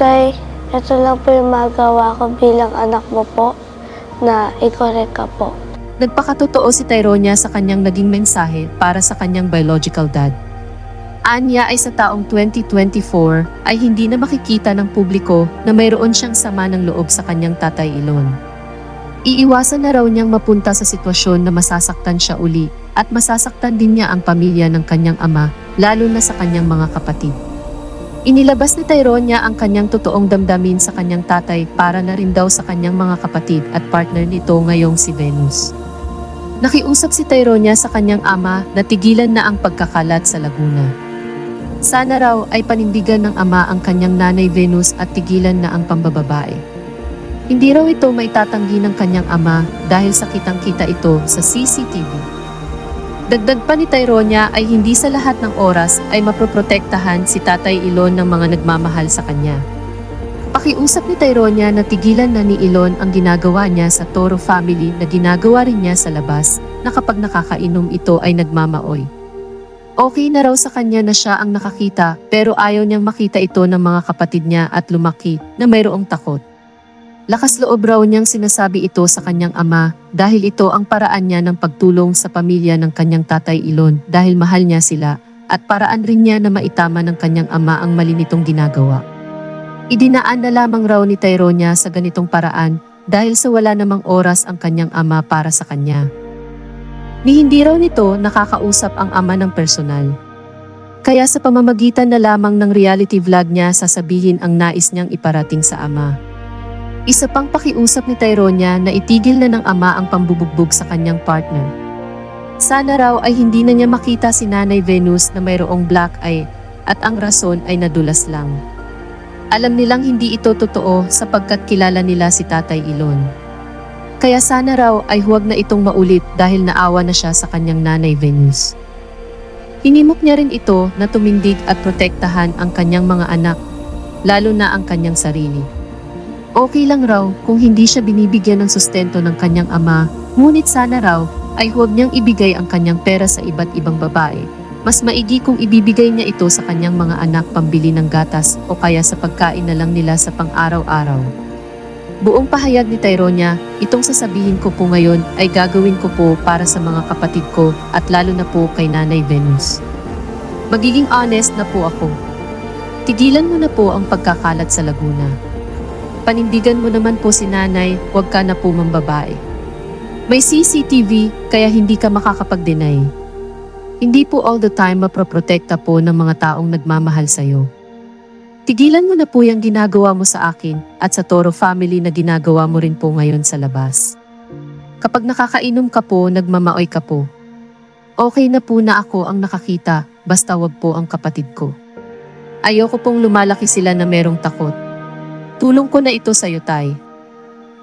Tay, ito lang po yung magawa ko bilang anak mo po na i-correct ka po. Nagpakatotoo si Tyronia sa kanyang naging mensahe para sa kanyang biological dad. Anya ay sa taong 2024 ay hindi na makikita ng publiko na mayroon siyang sama ng loob sa kanyang tatay Ilon. Iiwasan na raw niyang mapunta sa sitwasyon na masasaktan siya uli at masasaktan din niya ang pamilya ng kanyang ama lalo na sa kanyang mga kapatid. Inilabas ni Tyronia ang kanyang totoong damdamin sa kanyang tatay para na rin daw sa kanyang mga kapatid at partner nito ngayong si Venus. Nakiusap si Tyronia sa kanyang ama na tigilan na ang pagkakalat sa Laguna. Sana raw ay panindigan ng ama ang kanyang nanay Venus at tigilan na ang pambababae. Hindi raw ito may tatanggi ng kanyang ama dahil sa kitang-kita ito sa CCTV. Dagdag pa ni Tyronia ay hindi sa lahat ng oras ay maproprotektahan si Tatay Ilon ng mga nagmamahal sa kanya. Pakiusap ni Tyronia na tigilan na ni Ilon ang ginagawa niya sa Toro family na ginagawa rin niya sa labas na kapag nakakainom ito ay nagmamaoy. Okay na raw sa kanya na siya ang nakakita pero ayaw niyang makita ito ng mga kapatid niya at lumaki na mayroong takot. Lakas loob raw niyang sinasabi ito sa kanyang ama dahil ito ang paraan niya ng pagtulong sa pamilya ng kanyang tatay Ilon dahil mahal niya sila at paraan rin niya na maitama ng kanyang ama ang mali nitong ginagawa. Idinaan na lamang raw ni Tyronia sa ganitong paraan dahil sa wala namang oras ang kanyang ama para sa kanya. Ni hindi raw nito nakakausap ang ama ng personal. Kaya sa pamamagitan na lamang ng reality vlog niya sasabihin ang nais niyang iparating sa ama. Isa pang pakiusap ni Tyronia na itigil na ng ama ang pambubugbog sa kanyang partner. Sana raw ay hindi na niya makita si Nanay Venus na mayroong black eye at ang rason ay nadulas lang. Alam nilang hindi ito totoo sapagkat kilala nila si Tatay Ilon. Kaya sana raw ay huwag na itong maulit dahil naawa na siya sa kanyang nanay Venus. Hinimok niya rin ito na tumindig at protektahan ang kanyang mga anak, lalo na ang kanyang sarili. Okay lang raw kung hindi siya binibigyan ng sustento ng kanyang ama, ngunit sana raw ay huwag niyang ibigay ang kanyang pera sa iba't ibang babae. Mas maigi kung ibibigay niya ito sa kanyang mga anak pambili ng gatas o kaya sa pagkain na lang nila sa pang-araw-araw. Buong pahayag ni Tyronia, itong sasabihin ko po ngayon ay gagawin ko po para sa mga kapatid ko at lalo na po kay Nanay Venus. Magiging honest na po ako. Tigilan mo na po ang pagkakalat sa Laguna. Panindigan mo naman po si Nanay, huwag ka na po mambabae. May CCTV kaya hindi ka makakapag-deny. Hindi po all the time maproprotekta po ng mga taong nagmamahal sa'yo. Tigilan mo na po yung ginagawa mo sa akin at sa Toro family na ginagawa mo rin po ngayon sa labas. Kapag nakakainom ka po, nagmamaoy ka po. Okay na po na ako ang nakakita, basta wag po ang kapatid ko. Ayoko pong lumalaki sila na merong takot. Tulong ko na ito sa iyo, Tay.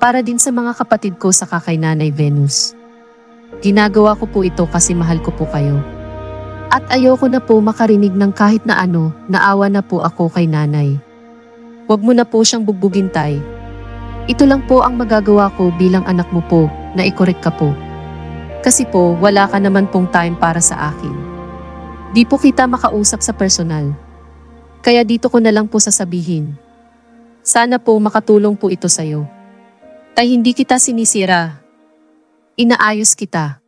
Para din sa mga kapatid ko sa kakay Nanay Venus. Ginagawa ko po ito kasi mahal ko po kayo. At ayoko na po makarinig ng kahit na ano, naawa na po ako kay nanay. Huwag mo na po siyang bugbugin tay. Ito lang po ang magagawa ko bilang anak mo po, na ikorek ka po. Kasi po, wala ka naman pong time para sa akin. Di po kita makausap sa personal. Kaya dito ko na lang po sasabihin. Sana po makatulong po ito sa'yo. Tay hindi kita sinisira. Inaayos kita.